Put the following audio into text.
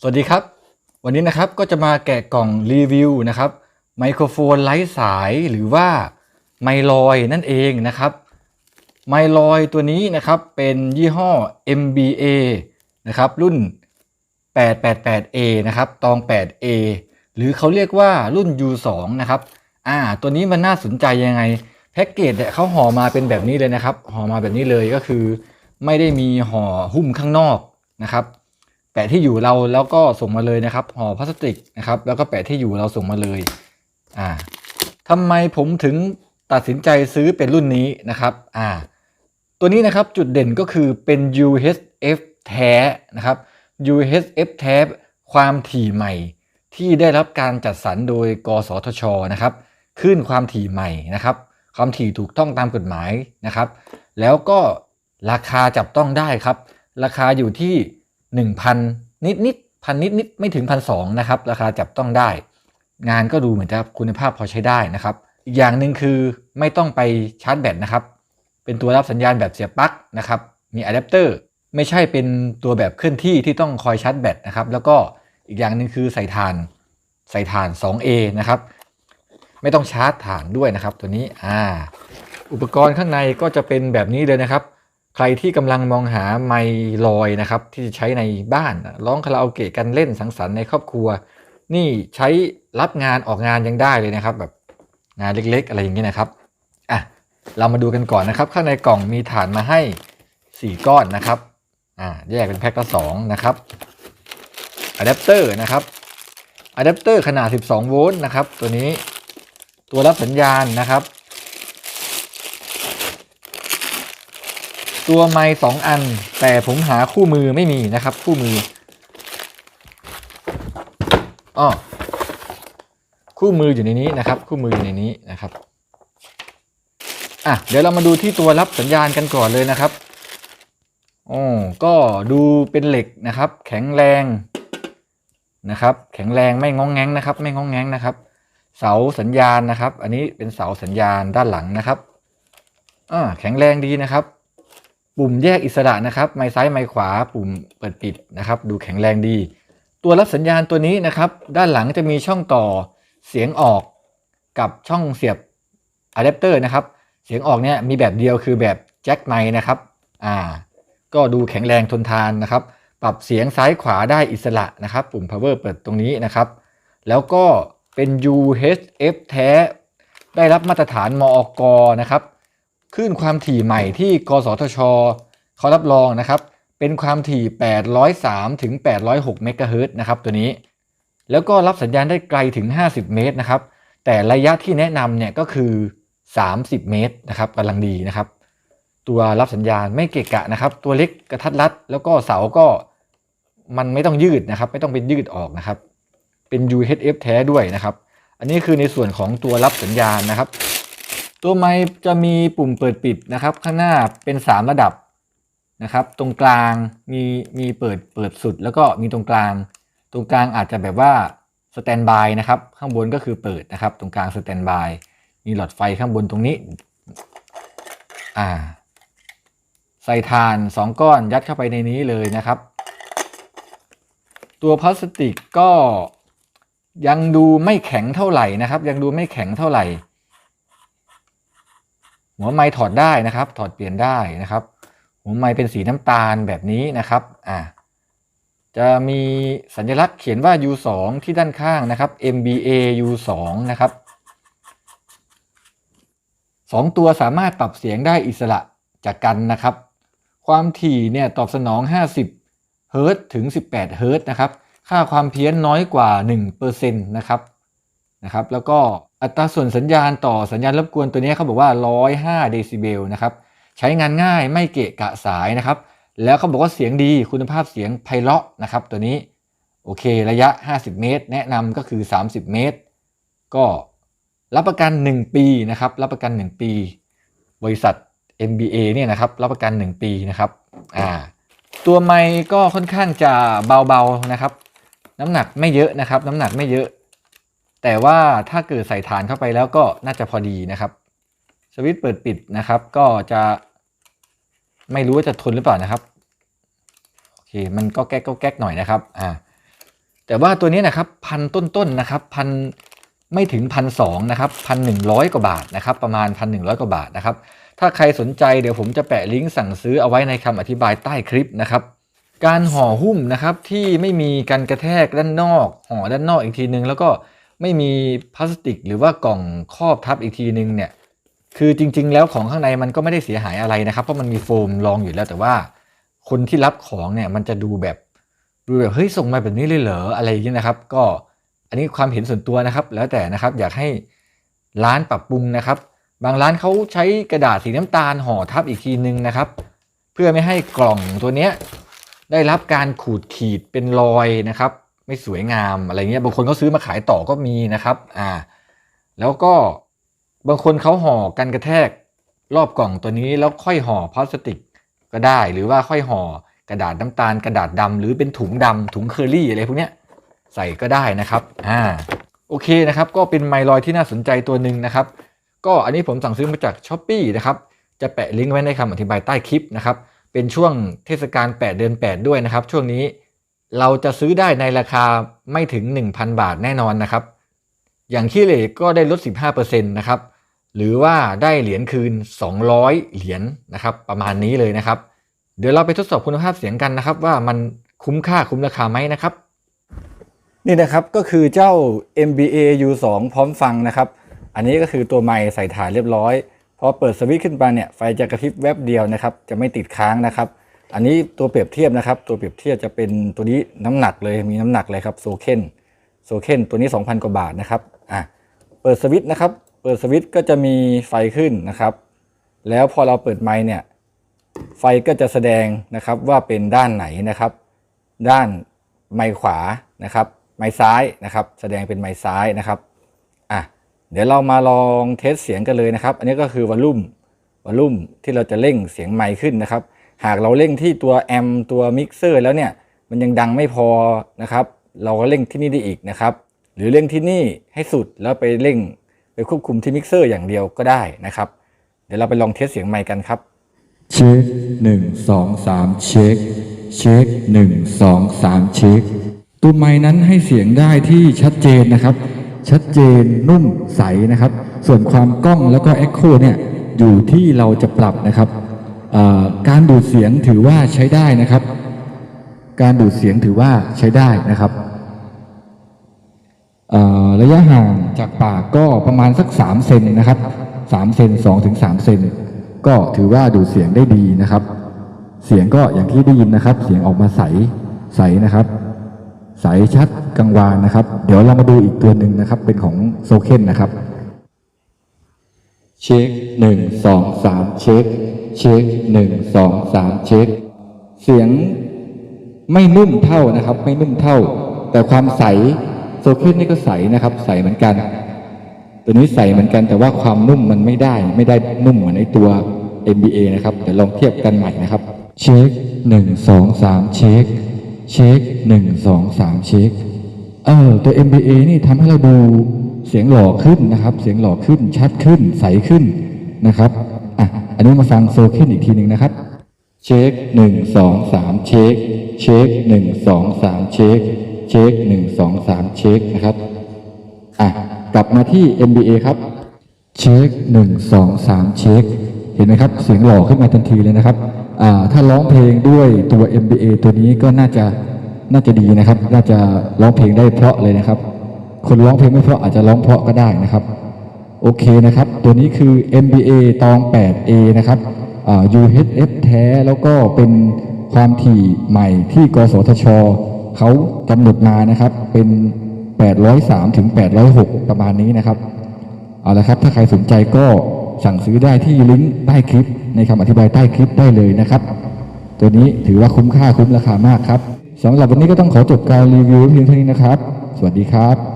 สวัสดีครับ วันนี้นะครับก็จะมาแกะกล่องรีวิวนะครับไมโครโฟนไร้สายหรือว่าไมลอยนั่นเองนะครับไมลอยตัวนี้นะครับเป็นยี่ห้อ MBA นะครับรุ่น 888A นะครับตอง 8A หรือเขาเรียกว่ารุ่น U2 นะครับอ่าตัวนี้มันน่าสนใจยังไงแพ็กเกจเนี่ยเขาห่อมาเป็นแบบนี้เลยนะครับห่อมาแบบนี้เลยก็คือ ไม่ได้มีห่อหุ้มข้างนอกนะครับ แปะที่อยู่เราแล้วก็ส่งมาเลยนะครับห่อพลาสติกนะครับแล้วก็แปะที่อยู่เราส่งมาเลยอ่าทำไมผมถึงตัดสินใจซื้อเป็นรุ่นนี้นะครับอ่าตัวนี้นะครับจุดเด่นก็คือเป็น UHF แท้นะครับ UHF แท้ความถี่ใหม่ ที่ได้รับการจัดสรรโดย กสทชนะครับขึ้นความถี่ใหม่นะครับ ความถี่ถูกต้องตามกฎหมายนะครับ แล้วก็ราคาจับต้องได้ครับ ราคาอยู่ที่ 1,000 นิดนิดพันนิดนิดไม่ถึงพันสองนะครับ ราคาจับต้องได้ งานก็ดูเหมือนจะคุณภาพพอใช้ได้นะครับ อีกอย่างหนึ่งคือไม่ต้องไปชาร์จแบตนะครับ เป็นตัวรับสัญญาณแบบเสียบปลั๊กนะครับ มีอะแดปเตอร์ไม่ใช่เป็นตัวแบบเคลื่อนที่ที่ต้องคอยชาร์จแบตนะครับ แล้วก็อีกอย่างหนึ่งคือใส่ถ่าน ใส่ถ่าน 2A นะครับ ไม่ต้องชาร์จถ่านด้วยนะครับ ตัวนี้อ่าอุปกรณ์ข้างในก็จะเป็นแบบนี้เลยนะครับ ใครที่กำลังมองหาไมลอยนะครับ ที่จะใช้ในบ้านร้องคาราโอเกะกันเล่นสังสรรค์ในครอบครัว นี่ใช้รับงานออกงานยังได้เลยนะครับ แบบงานเล็กๆ อะไรอย่างเงี้ยนะครับอะเรามาดูกันก่อนนะครับ ข้างในกล่องมีฐานมาให้ 4 ก้อนนะครับอ่าแยกเป็นแพ็คละ2นะครับอะแดปเตอร์นะครับอะแดปเตอร์ขนาด 12 โวลต์นะครับ ตัวนี้ตัวรับสัญญาณนะครับ ตัวไม้สองอัน แต่ผมหาคู่มือไม่มีนะครับ คู่มืออ้อคู่มืออยู่ในนี้นะครับ คู่มืออยู่ในนี้นะครับอะเดี๋ยวเรามาดูที่ตัวรับสัญญาณกันก่อนเลยนะครับโอ้ก็ดูเป็นเหล็กนะครับ แข็งแรงนะครับ แข็งแรงไม่งองแงงนะครับ ไม่งองแงงนะครับ เสาสัญญาณนะครับ อันนี้เป็นเสาสัญญาณด้านหลังนะครับอ่าแข็งแรงดีนะครับ ปุ่มแยกอิสระนะครับไม้ซ้ายไม้ขวา ปุ่มเปิดปิดนะครับ ดูแข็งแรงดี ตัวรับสัญญาณตัวนี้นะครับ ด้านหลังจะมีช่องต่อเสียงออกกับช่องเสียบอะแดปเตอร์นะครับ เสียงออกเนี่ยมีแบบเดียวคือแบบแจ็คไมค์นะครับอ่าก็ดูแข็งแรงทนทานนะครับ ปรับเสียงซ้ายขวาได้อิสระนะครับ ปุ่ม power เปิดตรงนี้นะครับ แล้วก็เป็น UHF แท้ ได้รับมาตรฐานมอกนะครับ คลื่นความถี่ใหม่ที่กสทชเขารับรองนะครับ เป็นความถี่ 803 ถึง 806 เมกะเฮิรตซ์นะครับตัวนี้ แล้วก็รับสัญญาณได้ไกลถึง 50 เมตรนะครับ แต่ระยะที่แนะนำเนี่ยก็คือ 30 เมตรนะครับกำลังดีนะครับ ตัวรับสัญญาณไม่เกะกะนะครับ ตัวเล็กกระทัดรัด แล้วก็เสาก็มันไม่ต้องยืดนะครับ ไม่ต้องเป็นยืดออกนะครับ เป็น UHF แท้ด้วยนะครับ อันนี้คือในส่วนของตัวรับสัญญาณนะครับ ตัวไม้จะมีปุ่มเปิดปิดนะครับ ข้างหน้าเป็น 3 ระดับนะครับ ตรงกลางมีมีเปิดเปิดสุด แล้วก็มีตรงกลาง ตรงกลางอาจจะแบบว่าสแตนบายนะครับ ข้างบนก็คือเปิดนะครับ ตรงกลางสแตนบายมีหลอดไฟข้างบนตรงนี้ อ่า ใส่ถ่าน 2 ก้อนยัดเข้าไปในนี้เลยนะครับ ตัวพลาสติกก็ยังดูไม่แข็งเท่าไหร่นะครับ ยังดูไม่แข็งเท่าไหร่ หัวไม้ถอดได้นะครับ ถอดเปลี่ยนได้นะครับ หัวไม้เป็นสีน้ำตาลแบบนี้นะครับอ่าจะมีสัญลักษณ์เขียนว่า U2 ที่ด้านข้างนะครับ MBA U2 นะครับสองตัวสามารถปรับเสียงได้อิสระจากกันนะครับ ความถี่เนี่ยตอบสนอง 50 เฮิรตซ์ถึง 18 เฮิรตซ์นะครับ ค่าความเพี้ยนน้อยกว่า 1%นะครับ นะครับแล้วก็อัตราส่วนสัญญาณต่อสัญญาณรบกวนตัวนี้เขาบอกว่า 105 เดซิเบลนะครับใช้งานง่ายไม่เกะกะสายนะครับ แล้วเขาบอกว่าเสียงดีคุณภาพเสียงไพเราะนะครับ ตัวนี้โอเคระยะ 50 เมตร แนะนำก็คือ 30 เมตร ก็รับประกัน 1 ปีนะครับ รับประกัน 1 ปี บริษัท MBA เนี่ยนะครับ รับประกัน 1 ปีนะครับอ่าตัวไมค์ก็ค่อนข้างจะเบาๆนะครับ น้ำหนักไม่เยอะนะครับ น้ำหนักไม่เยอะ แต่ว่าถ้าเกิดใส่ฐานเข้าไปแล้วก็น่าจะพอดีนะครับ สวิตช์เปิดปิดนะครับ ก็จะไม่รู้ว่าจะทนหรือเปล่านะครับโอเคมันก็แก๊กก็แก๊กหน่อยนะครับอ่าแต่ว่าตัวนี้นะครับพันต้นๆนะครับพันไม่ถึงพันสองนะครับพันหนึ่งร้อยกว่าบาทนะครับประมาณพันหนึ่งร้อยกว่าบาทนะครับ ถ้าใครสนใจเดี๋ยวผมจะแปะลิงก์สั่งซื้อเอาไว้ในคำอธิบายใต้คลิปนะครับ การห่อหุ้มนะครับที่ไม่มีการกระแทกด้านนอกห่อด้านนอกอีกทีนึงแล้วก็ ไม่มีพลาสติกหรือว่ากล่องครอบทับอีกทีนึงเนี่ยคือจริง ๆ แล้วของข้างในมันก็ไม่ได้เสียหายอะไรนะครับ เพราะมันมีโฟมรองอยู่แล้วแต่ว่า คนที่รับของเนี่ยมันจะดูแบบดูแบบเฮ้ยส่งมาแบบนี้เลยเหรออะไรอย่างนี้นะครับ ก็อันนี้ความเห็นส่วนตัวนะครับ แล้วแต่นะครับอยากให้ร้านปรับปรุงนะครับ บางร้านเขาใช้กระดาษสีน้ำตาลห่อทับอีกทีนึงนะครับ เพื่อไม่ให้กล่องตัวเนี้ยได้รับการขูดขีดเป็นรอยนะครับ ไม่สวยงามอะไรเงี้ยบางคนเขาซื้อมาขายต่อก็มีนะครับอ่าแล้วก็บางคนเขาห่อกันกระแทกรอบกล่องตัวนี้แล้วค่อยห่อพลาสติกก็ได้ หรือว่าค่อยห่อกระดาษน้ำตาลกระดาษดำหรือเป็นถุงดำถุงเคอรี่อะไรพวกเนี้ยใส่ก็ได้นะครับอ่าโอเคนะครับก็เป็นไมลอยที่น่าสนใจตัวหนึ่งนะครับ ก็อันนี้ผมสั่งซื้อมาจากช้อปปีนะครับจะแปะลิงก์ไว้ในคำอธิบายใต้คลิปนะครับเป็นช่วงเทศกาล 8 เดือน 8 ด้วยนะครับ ช่วงนี้ เราจะซื้อได้ในราคาไม่ถึง 1,000 บาทแน่นอนนะครับ อย่างขี้เหร่ก็ได้ลด 15%นะครับ หรือว่าได้เหรียญคืน 200 เหรียญนะครับ ประมาณนี้เลยนะครับ เดี๋ยวเราไปทดสอบคุณภาพเสียงกันนะครับ ว่ามันคุ้มค่าคุ้มราคาไหมนะครับ นี่นะครับก็คือเจ้า MBA U2 พร้อมฟังนะครับ อันนี้ก็คือตัวไมค์ใส่ถ่านเรียบร้อยพอเปิดสวิตช์ขึ้นมาเนี่ยไฟจะกระพริบแวบเดียวนะครับ จะไม่ติดค้างนะครับ อันนี้ตัวเปรียบเทียบนะครับ ตัวเปรียบเทียบจะเป็นตัวนี้น้ำหนักเลยมีน้ำหนักเลยครับโซเคนโซเคนตัวนี้ 2,000 กว่าบาทนะครับอะเปิดสวิตช์นะครับ เปิดสวิตช์ก็จะมีไฟขึ้นนะครับ แล้วพอเราเปิดไมค์เนี่ยไฟก็จะแสดงนะครับว่าเป็นด้านไหนนะครับ ด้านไมค์ขวานะครับ ไมค์ซ้ายนะครับ แสดงเป็นไมค์ซ้ายนะครับอะเดี๋ยวเรามาลองเทสเสียงกันเลยนะครับ อันนี้ก็คือวอลลุ่มวอลลุ่มที่เราจะเร่งเสียงไมค์ขึ้นนะครับ หากเราเร่งที่ตัวแอมตัวมิกเซอร์แล้วเนี่ยมันยังดังไม่พอนะครับ เราก็เร่งที่นี่ได้อีกนะครับ หรือเร่งที่นี่ให้สุดแล้วไปเร่งไปควบคุมที่มิกเซอร์อย่างเดียวก็ได้นะครับ เดี๋ยวเราไปลองเทสเสียงไมค์กันครับ เช็คหนึ่งสองสามเช็ค เช็คหนึ่งสองสามเช็ค ตัวไม้นั้นให้เสียงได้ที่ชัดเจนนะครับ ชัดเจนนุ่มใสนะครับ ส่วนความกล้องแล้วก็เอ็กโคเนี่ยอยู่ที่เราจะปรับนะครับ การดูดเสียงถือว่าใช้ได้นะครับ การดูดเสียงถือว่าใช้ได้นะครับ ระยะห่างจากปากก็ประมาณสัก 3 เซนนะครับ3เซน2ถึง3เซนก็ถือว่าดูดเสียงได้ดีนะครับ เสียงก็อย่างที่ได้ยินนะครับ เสียงออกมาใสใสนะครับ ใสชัดกังวานนะครับ เดี๋ยวเรามาดูอีกตัวหนึ่งนะครับ เป็นของโซเคนนะครับ เช็คหนึ่งสองสามเช็ค เช็คหนึ่งสองสามเช็ค เสียงไม่นุ่มเท่านะครับ ไม่นุ่มเท่า แต่ความใสโซเคนนี่ก็ใสนะครับ ใสเหมือนกัน ตัวนี้ใสเหมือนกัน แต่ว่าความนุ่มมันไม่ได้ ไม่ได้นุ่มเหมือนในตัว MBA นะครับเดี๋ยวลองเทียบกันใหม่นะครับ เช็คหนึ่งสองสามเช็ค เช็คหนึ่งสองสามเช็คเออตัว MBA นี่ทำให้เราดูเสียงหล่อขึ้นนะครับ เสียงหล่อขึ้นชัดขึ้นใสขึ้นนะครับ อันนี้มาฟังโซเคนอีกทีหนึ่งนะครับ เช็คหนึ่งสองสามเช็ค เช็คหนึ่งสองสามเช็ค เช็คหนึ่งสองสามเช็คนะครับอะกลับมาที่ MBA ครับ เช็คหนึ่งสองสามเช็ค เห็นไหมครับ เสียงหล่อขึ้นมาทันทีเลยนะครับอ่าถ้าร้องเพลงด้วยตัว MBA ตัวนี้ก็น่าจะน่าจะดีนะครับ น่าจะร้องเพลงได้เพราะเลยนะครับ คนร้องเพลงไม่เพราะอาจจะร้องเพราะก็ได้นะครับ โอเคนะครับ ตัวนี้คือ MBA ตอง 8A นะครับ UHF แท้แล้วก็เป็นความถี่ใหม่ที่กสทช เขากำหนดมานะครับ เป็น 803 ถึง 806 ประมาณนี้นะครับ เอาละครับ ถ้าใครสนใจก็สั่งซื้อได้ที่ลิงก์ใต้คลิป ในคำอธิบายใต้คลิปได้เลยนะครับ ตัวนี้ถือว่าคุ้มค่าคุ้มราคามากครับสำหรับวันนี้ก็ต้องขอจบการรีวิวเพียงเท่านี้นะครับ สวัสดีครับ